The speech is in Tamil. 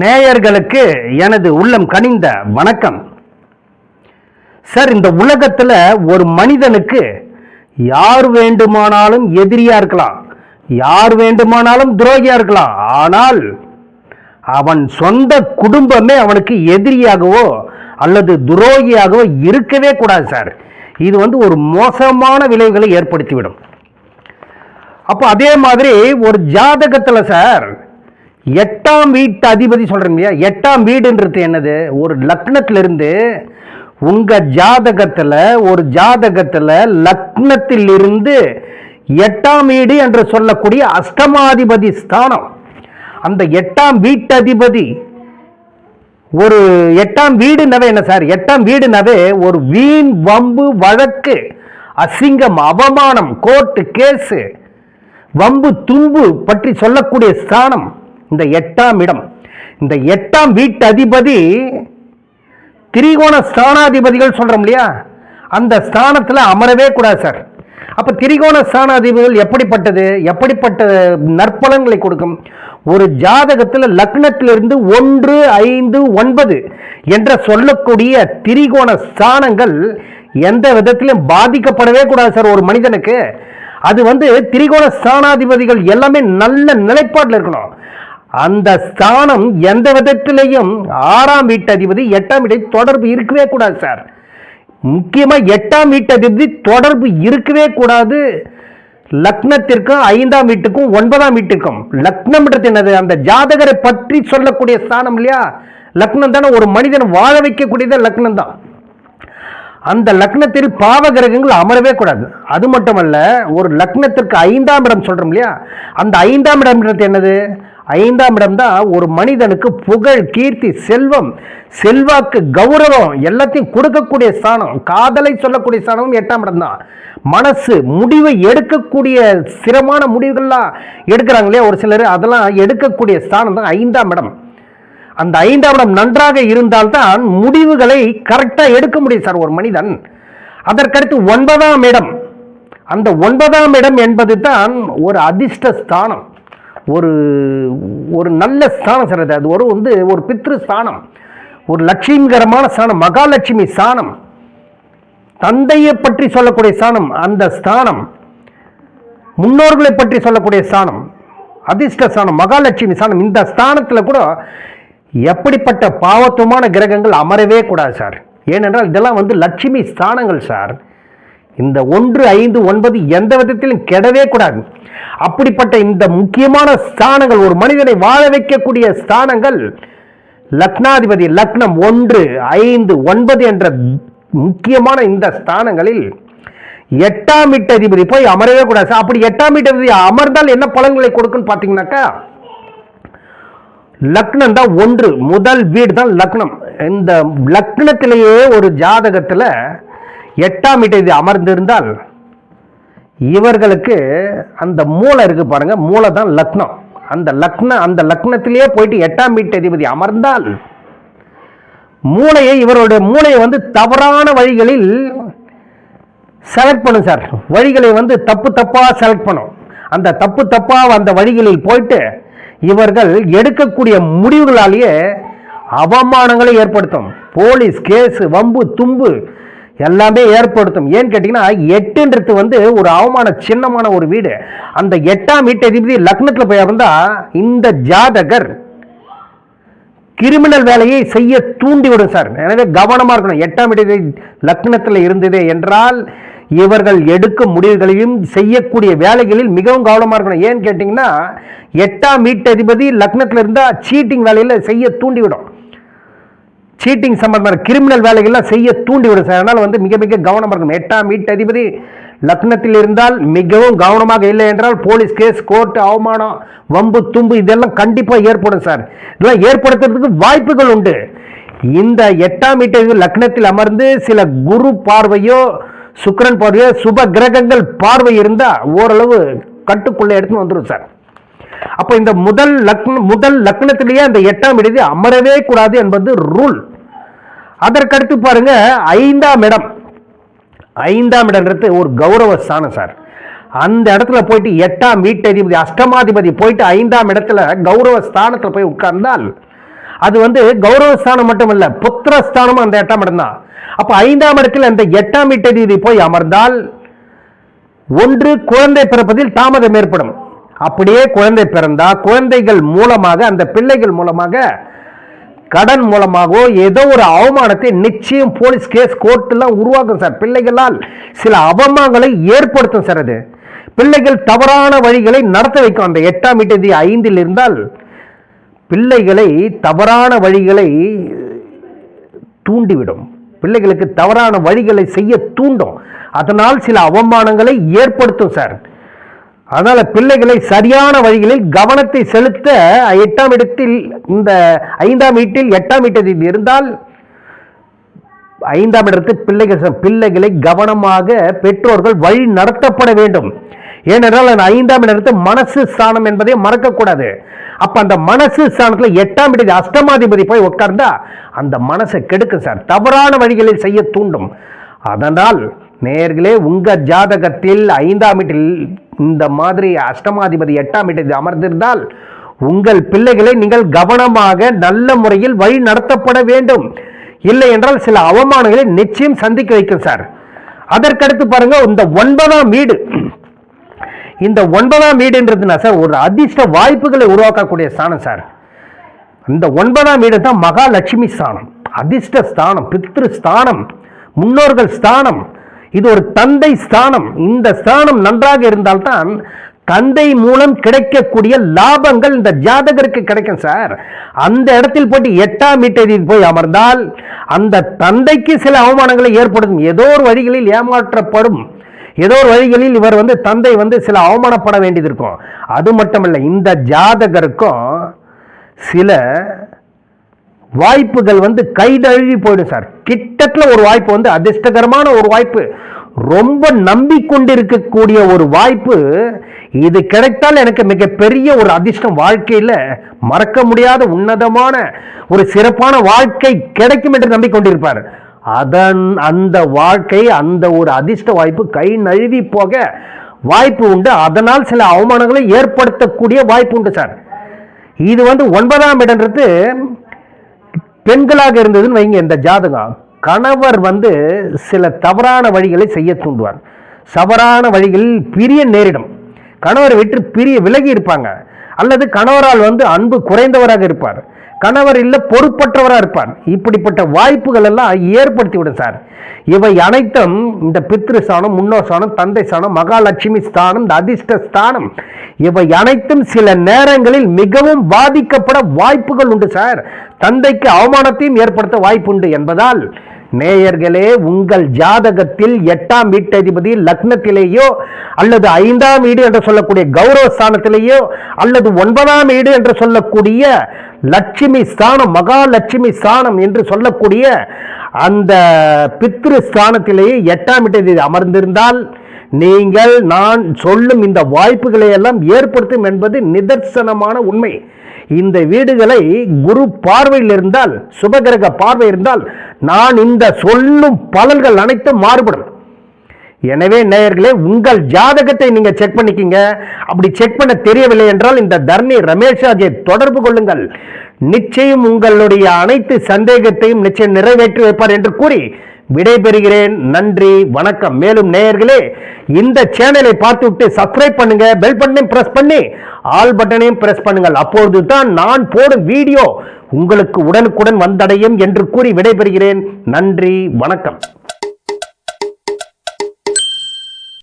நேயர்களுக்கு எனது உள்ளம் கனிந்த வணக்கம். சார் இந்த உலகத்தில் ஒரு மனிதனுக்கு யார் வேண்டுமானாலும் எதிரியா இருக்கலாம் யார் வேண்டுமானாலும் துரோகியா இருக்கலாம் ஆனால் அவன் சொந்த குடும்பமே அவனுக்கு எதிரியாகவோ அல்லது துரோகியாகவோ இருக்கவே கூடாது சார். இது வந்து ஒரு மோசமான விளைவுகளை ஏற்படுத்திவிடும். அப்போ அதே மாதிரி ஒரு ஜாதகத்தில் சார் எட்டாம் வீட்டு அதிபதி சொல்கிறேங்க இல்லையா? எட்டாம் வீடுன்றது என்னது? ஒரு லக்னத்திலிருந்து உங்கள் ஜாதகத்தில் ஒரு ஜாதகத்தில் லக்னத்திலிருந்து எட்டாம் வீடு என்று சொல்லக்கூடிய அஷ்டமாதிபதி ஸ்தானம். அந்த எட்டாம் வீட்டு அதிபதி ஒரு எட்டாம் வீடுனவே என்ன சார்? எட்டாம் வீடுனவே ஒரு வீண் வம்பு வழக்கு அசிங்கம் அவமானம் கோர்ட்டு கேஸு வம்பு தும்பு பற்றி சொல்லக்கூடிய ஸ்தானம். இந்த எட்டாம் இடம். இந்த எட்டாம் வீட்டு அதிபதி திரிகோண ஸ்தானாதிபதிகள் சொல்கிறோம் இல்லையா? அந்த ஸ்தானத்தில் அமரவே கூடாது சார். அப்போ திரிகோண ஸ்தானாதிபதிகள் எப்படிப்பட்டது? எப்படிப்பட்ட நற்பலன்களை கொடுக்கும்? ஒரு ஜாதகத்தில் லக்னத்திலிருந்து ஒன்று ஐந்து ஒன்பது என்ற சொல்லக்கூடிய திரிகோண ஸ்தானங்கள் எந்த விதத்திலும் பாதிக்கப்படவே கூடாது சார் ஒரு மனிதனுக்கு. அது வந்து திரிகோண ஸ்தானாதிபதிகள் எல்லாமே நல்ல நிலைப்பாட்டில் இருக்கணும். அந்த ஸ்தானம் எந்த விதத்திலையும் ஆறாம் வீட்டு அதிபதி எட்டாம் வீட்டை தொடர்பு இருக்கவே கூடாது சார். முக்கியமாக எட்டாம் வீட்டு அதிபதி தொடர்பு இருக்கவே கூடாது. லக்னத்திற்கும் ஐந்தாம் வீட்டுக்கும் ஒன்பதாம் வீட்டுக்கும். லக்னம்ன்றது என்னது? அந்த ஜாதகரை பற்றி சொல்லக்கூடிய ஸ்தானம் இல்லையா? லக்னம் தானே ஒரு மனிதன் வாழ வைக்கக்கூடியது லக்னம் தான். அந்த லக்னத்தில் பாவ கிரகங்கள் அமரவே கூடாது. அது மட்டுமல்ல ஒரு லக்னத்திற்கு ஐந்தாம் இடம் சொல்கிறோம் இல்லையா? அந்த ஐந்தாம் இடம்ன்றது என்னது? ஐந்தாம் இடம் தான் ஒரு மனிதனுக்கு புகழ் கீர்த்தி செல்வம் செல்வாக்கு கௌரவம் எல்லாத்தையும் கொடுக்கக்கூடிய ஸ்தானம் காதலை சொல்லக்கூடிய ஸ்தானமும் எட்டாம் இடம் தான் மனசு முடிவை எடுக்கக்கூடிய சிரமான முடிவுகள்லாம் எடுக்கிறாங்க இல்லையா ஒரு சிலர் அதெல்லாம் எடுக்கக்கூடிய ஸ்தானம் தான் ஐந்தாம் இடம். அந்த ஐந்தாம் இடம் நன்றாக இருந்தால்தான் முடிவுகளை கரெக்டாக எடுக்க முடியும் சார் ஒரு மனிதன். அதற்கடுத்து ஒன்பதாம் இடம். அந்த ஒன்பதாம் இடம் என்பது தான் ஒரு அதிர்ஷ்ட ஸ்தானம். ஒரு ஒரு நல்ல ஸ்தானம் சார் அது. ஒரு வந்து ஒரு பித்ரு ஸ்தானம். ஒரு லட்சுமிகரமான ஸ்தானம். மகாலட்சுமி ஸ்தானம். தந்தையை பற்றி சொல்லக்கூடிய ஸ்தானம். அந்த ஸ்தானம். முன்னோர்களை பற்றி சொல்லக்கூடிய ஸ்தானம். அதிர்ஷ்ட ஸ்தானம். மகாலட்சுமி ஸ்தானம். இந்த ஸ்தானத்தில் கூட எப்படிப்பட்ட பாவத்துவமான கிரகங்கள் அமரவே கூடாது சார். ஏனென்றால் இதெல்லாம் வந்து லட்சுமி ஸ்தானங்கள் சார். இந்த ஒன்று ஐந்து ஒன்பது எந்த விதத்திலும் கெடவே கூடாது. அப்படிப்பட்ட இந்த முக்கியமான ஸ்தானங்கள் ஒரு மனிதனை வாழ வைக்கக்கூடிய ஸ்தானங்கள் லக்னாதிபதி லக்னம் ஒன்று ஐந்து ஒன்பது என்ற முக்கியமான இந்த ஸ்தானங்களில் எட்டாம் வீட்டு அதிபதி போய் அமரவே கூடாது. அப்படி எட்டாம் வீட்டு அதிபதி அமர்ந்தால் என்ன பலன்களை கொடுக்குன்னு பார்த்தீங்கன்னாக்கா லக்னம் தான் ஒன்று முதல் வீடு தான் லக்னம். இந்த லக்னத்திலேயே ஒரு ஜாதகத்தில் எட்டாம் வீட்டை இது அமர்ந்திருந்தால் இவர்களுக்கு அந்த மூளை இருக்கு பாருங்க மூளை தான் லக்னம். அந்த லக்ன அந்த லக்னத்திலேயே போயிட்டு எட்டாம் வீட்டு அதிபதி அமர்ந்தால் மூளையை இவருடைய மூளையை வந்து தவறான வழிகளில் செலக்ட் பண்ணும் சார். வழிகளை வந்து தப்பு தப்பா செலக்ட் பண்ணும். அந்த தப்பு தப்பா அந்த வழிகளில் போயிட்டு இவர்கள் எடுக்கக்கூடிய முடிவுகளாலேயே அவமானங்களை ஏற்படுத்தும். போலீஸ் கேஸ் வம்பு தும்பு எல்லாமே ஏற்படுத்தும். ஏன்னு கேட்டிங்கன்னா எட்டுன்றது வந்து ஒரு அவமான சின்னமான ஒரு வீடு. அந்த எட்டாம் வீட்டு அதிபதி லக்னத்தில் போய் இருந்தால் இந்த ஜாதகர் கிரிமினல் வேலையை செய்ய தூண்டிவிடும் சார். எனவே கவனமாக இருக்கணும். எட்டாம் இடத்தை லக்னத்தில் இருந்தது என்றால் இவர்கள் எடுக்கும் முடிவுகளையும் செய்யக்கூடிய வேலைகளில் மிகவும் கவனமாக இருக்கணும். ஏன்னு கேட்டிங்கன்னா எட்டாம் வீட்டதிபதி லக்னத்தில் இருந்தால் சீட்டிங் வேலையில் செய்ய தூண்டிவிடும். சீட்டிங் சம்பந்தமான கிரிமினல் வேலைகள்லாம் செய்ய தூண்டிவிடும் சார். அதனால் வந்து மிக மிக கவனமாக இருக்கணும். எட்டாம் வீட்டதிபதி லக்னத்தில் இருந்தால் மிகவும் கவனமாக இல்லை என்றால் போலீஸ் கேஸ் கோர்ட்டு அவமானம் வம்பு தும்பு இதெல்லாம் கண்டிப்பாக ஏற்படும் சார். இதெல்லாம் ஏற்படுத்துறதுக்கு வாய்ப்புகள் உண்டு. இந்த எட்டாம் வீட்டு லக்னத்தில் அமர்ந்து சில குரு பார்வையோ சுக்கரன் பார்வையோ சுப கிரகங்கள் பார்வை இருந்தால் ஓரளவு கட்டுக்குள்ளே எடுத்துன்னு வந்துடும் சார். அப்போ இந்த முதல் லக்ன முதல் லக்னத்திலேயே அந்த எட்டாம் இடத்தை அமரவே கூடாது என்பது ரூல் அதற்கடுத்து பாருங்க ஐந்தாம் இடம். ஐந்தாம் இடம்ன்றது ஒரு கௌரவ ஸ்தானம் சார். அந்த இடத்துல போயிட்டு எட்டாம் வீட்டதிபதி அஷ்டமாதிபதி போயிட்டு ஐந்தாம் இடத்துல கௌரவ ஸ்தானத்தில் போய் உட்கார்ந்தால் அது வந்து கௌரவஸ்தானம் மட்டும் புத்திர புத்திரஸ்தானமும் அந்த எட்டாம் இடம் தான். அப்போ ஐந்தாம் இடத்தில் அந்த எட்டாம் வீட்டதிபதி போய் அமர்ந்தால் ஒன்று குழந்தை பிறப்பதில் தாமதம் ஏற்படும். அப்படியே குழந்தை பிறந்தால் குழந்தைகள் மூலமாக அந்த பிள்ளைகள் மூலமாக கடன் மூலமாகவோ ஏதோ ஒரு அவமானத்தை நிச்சயம் போலீஸ் கேஸ் கோர்ட்டெல்லாம் உருவாக்கும் சார். பிள்ளைகளால் சில அவமானங்களை ஏற்படுத்தும் சார் அது. பிள்ளைகள் தவறான வழிகளை நடத்த வைக்கும். அந்த எட்டாம் தேதி ஐந்தில் இருந்தால் பிள்ளைகளை தவறான வழிகளை தூண்டிவிடும். பிள்ளைகளுக்கு தவறான வழிகளை செய்ய தூண்டும். அதனால் சில அவமானங்களை ஏற்படுத்தும் சார். அதனால பிள்ளைகளை சரியான வழிகளில் கவனத்தை செலுத்த எட்டாம் இடத்தில் இந்த ஐந்தாம் வீட்டில் எட்டாம் வீட்டில் இருந்தால் ஐந்தாம் இடத்து பிள்ளைகள் பிள்ளைகளை கவனமாக பெற்றோர்கள் வழி நடத்தப்பட வேண்டும். ஏனென்றால் அந்த ஐந்தாம் இடத்து மனசு ஸ்தானம் என்பதை மறக்கக்கூடாது. அப்போ அந்த மனசு ஸ்தானத்தில் எட்டாம் இடத்து அஷ்டமாதிபதி போய் உட்கார்ந்தா அந்த மனசை கெடுக்கும் சார். தவறான வழிகளில் செய்ய தூண்டும். அதனால் நேர்களே உங்கள் ஜாதகத்தில் ஐந்தாம் வீட்டில் இந்த மாதிரி அஷ்டமாதிபதி எட்டாம் வீட்டில் அமர்ந்திருந்தால் உங்கள் பிள்ளைகளை நீங்கள் கவனமாக நல்ல முறையில் வழி நடத்தப்பட வேண்டும். இல்லை என்றால் சில அவமானங்களை நிச்சயம் சந்திக்க வைக்கும் சார் அதற்கடுத்து பாருங்க இந்த ஒன்பதாம் வீடு. இந்த ஒன்பதாம் வீடுன்றதுனா சார் ஒரு அதிர்ஷ்ட வாய்ப்புகளை உருவாக்கக்கூடிய ஸ்தானம் சார் இந்த ஒன்பதாம் வீடு தான் மகாலட்சுமி ஸ்தானம். அதிர்ஷ்ட ஸ்தானம் பித்ரு ஸ்தானம் முன்னோர்கள் ஸ்தானம். இது ஒரு தந்தை ஸ்தானம். இந்த ஸ்தானம் நன்றாக இருந்தால்தான் தந்தை மூலம் கிடைக்கக்கூடிய லாபங்கள் இந்த ஜாதகருக்கு கிடைக்கும் சார். அந்த இடத்தில் போட்டு எட்டாம் மீட்டரில் போய் அமர்ந்தால் அந்த தந்தைக்கு சில அவமானங்களை ஏற்படுத்தும். ஏதோ ஒரு வழிகளில் ஏமாற்றப்படும். ஏதோ ஒரு வழிகளில் இவர் வந்து தந்தை வந்து சில அவமானப்பட வேண்டியது இருக்கும். அது மட்டுமல்ல இந்த ஜாதகருக்கும் சில வாய்ப்புகள் வந்து கைதழுவி போயிடும் சார். கிட்டத்தில் ஒரு வாய்ப்பு வந்து அதிர்ஷ்டகரமான ஒரு வாய்ப்பு. ரொம்ப நம்பிக்கொண்டிருக்கக்கூடிய ஒரு வாய்ப்பு. இது கிடைத்தால் எனக்கு மிகப்பெரிய ஒரு அதிர்ஷ்டம் வாழ்க்கையில். மறக்க முடியாத உன்னதமான ஒரு சிறப்பான வாழ்க்கை கிடைக்கும் என்று நம்பிக்கொண்டிருப்பார். அதன் அந்த வாழ்க்கை அந்த ஒரு அதிர்ஷ்ட வாய்ப்பு கை நழுவி போக வாய்ப்பு உண்டு. அதனால் சில அவமானங்களை ஏற்படுத்தக்கூடிய வாய்ப்பு உண்டு சார். இது வந்து ஒன்பதாம் இடன்றது பெண்களாக இருந்ததுன்னு வைங்க இந்த ஜாதகம். கணவர் வந்து சில தவறான வழிகளை செய்ய தூண்டுவார். தவறான வழிகளில் பிரிய நேரிடும். கணவரை விட்டு பிரிய விலகி இருப்பாங்க. அல்லது கணவரால் வந்து அன்பு குறைந்தவராக இருப்பார். கணவர் இல்லை பொறுப்பற்றவராக இருப்பார். இப்படிப்பட்ட வாய்ப்புகள் எல்லாம் ஏற்படுத்தி விடும் சார். இவை அனைத்தும் இந்த பித்ரு ஸ்தானம் முன்னோர் சாணம் தந்தை ஸ்தானம் மகாலட்சுமி ஸ்தானம் இந்த அதிர்ஷ்ட ஸ்தானம். இவை அனைத்தும் சில நேரங்களில் மிகவும் பாதிக்கப்பட வாய்ப்புகள் உண்டு சார். தந்தைக்கு அவமானத்தையும் ஏற்படுத்த வாய்ப்புண்டு என்பதால் நேயர்களே உங்கள் ஜாதகத்தில் எட்டாம் வீட்டதிபதி லக்னத்திலேயோ அல்லது ஐந்தாம் வீடு என்று சொல்லக்கூடிய கௌரவ ஸ்தானத்திலேயோ அல்லது ஒன்பதாம் வீடு என்று சொல்லக்கூடிய லட்சுமி ஸ்தானம் மகாலட்சுமி ஸ்தானம் என்று சொல்லக்கூடிய அந்த பித்ரு ஸ்தானத்திலேயே எட்டாம் இடத்தில் அமர்ந்திருந்தால் நீங்கள் நான் சொல்லும் இந்த வாய்ப்புகளை எல்லாம் ஏற்படுத்தும் என்பது நிதர்சனமான உண்மை. இந்த வீடுகளை குரு பார்வையில் இருந்தால் சுபகிரக பார்வை இருந்தால் நான் இந்த சொல்லும் பலன்கள் அனைத்தும் மாறுபடும். எனவே நேயர்களே உங்கள் ஜாதகத்தை நீங்க செக் பண்ணிக்கிங்க. அப்படி செக் பண்ண தெரியவில்லை என்றால் இந்த தர்ணி ரமேஷ் தொடர்பு கொள்ளுங்கள். நிச்சயம் உங்களுடைய அனைத்து சந்தேகத்தையும் நிச்சயம் நிறைவேற்றி வைப்பார் என்று கூறி விடைபெறுகிறேன். நன்றி வணக்கம். மேலும் நேயர்களே இந்த சேனலை பார்த்துவிட்டு சப்ஸ்கிரைப் பண்ணுங்க பெல் பட்டனையும் பிரஸ் பண்ணி ஆல் பட்டனையும் பிரஸ் பண்ணுங்கள். அப்பொழுது தான் நான் போடும் வீடியோ உங்களுக்கு உடனுக்குடன் வந்தடையும் என்று கூறி விடைபெறுகிறேன். நன்றி வணக்கம்.